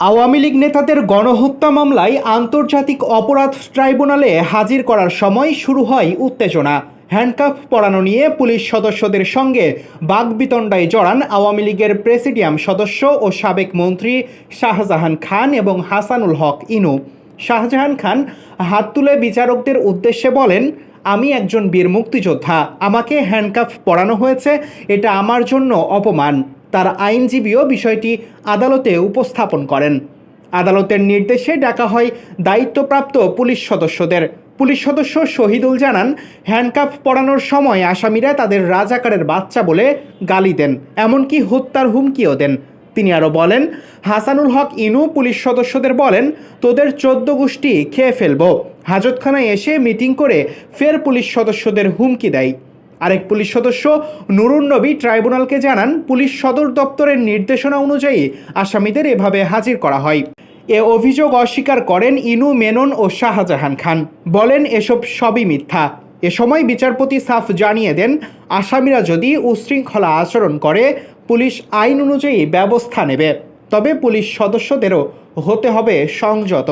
আওয়ামী লীগ নেতাদের গণহত্যা মামলায় আন্তর্জাতিক অপরাধ ট্রাইব্যুনালে হাজির করার সময় শুরু হয় উত্তেজনা। হ্যান্ডকাফ পরানো নিয়ে পুলিশ সদস্যদের সঙ্গে বাগবিতণ্ডায় জড়ান আওয়ামী লীগের প্রেসিডিয়াম সদস্য ও সাবেক মন্ত্রী শাহজাহান খান এবং হাসানুল হক ইনু। শাহজাহান খান হাত তুলে বিচারকদের উদ্দেশ্যে বলেন, আমি একজন বীর মুক্তিযোদ্ধা। আমাকে হ্যান্ডকাফ পরানো হয়েছে। এটা আমার জন্য অপমান। তার আইনজীবীও বিষয়টি আদালতে উপস্থাপন করেন। আদালতের নির্দেশে ডাকা হয় দায়িত্বপ্রাপ্ত পুলিশ সদস্যদের। পুলিশ সদস্য শহীদুল জানান হ্যান্ডকাফ পরানোর সময় আসামিরা তাদের রাজাকারের বাচ্চা বলে গালি দেন, এমনকি হত্যার হুমকিও দেন। তিনি আরও বলেন, হাসানুল হক ইনু পুলিশ সদস্যদের বলেন, তোদের চোদ্দ গোষ্ঠী খেয়ে ফেলব। হাজতখানায় এসে মিটিং করে ফের পুলিশ সদস্যদের হুমকি দেয় আরেক পুলিশ সদস্য নুরুন নবী ট্রাইব্যুনালকে জানান, পুলিশ সদর দপ্তরের নির্দেশনা অনুযায়ী আসামিদের এভাবে হাজির করা হয়। এ অভিযোগ অস্বীকার করেন ইনু মেনন ও শাহজাহান খান। বলেন, এসব সবই মিথ্যা। এ সময় বিচারপতি সাফ জানিয়ে দেন, আসামিরা যদি উশৃঙ্খলা আচরণ করে, পুলিশ আইন অনুযায়ী ব্যবস্থা নেবে। তবে পুলিশ সদস্যদেরও হতে হবে সংযত।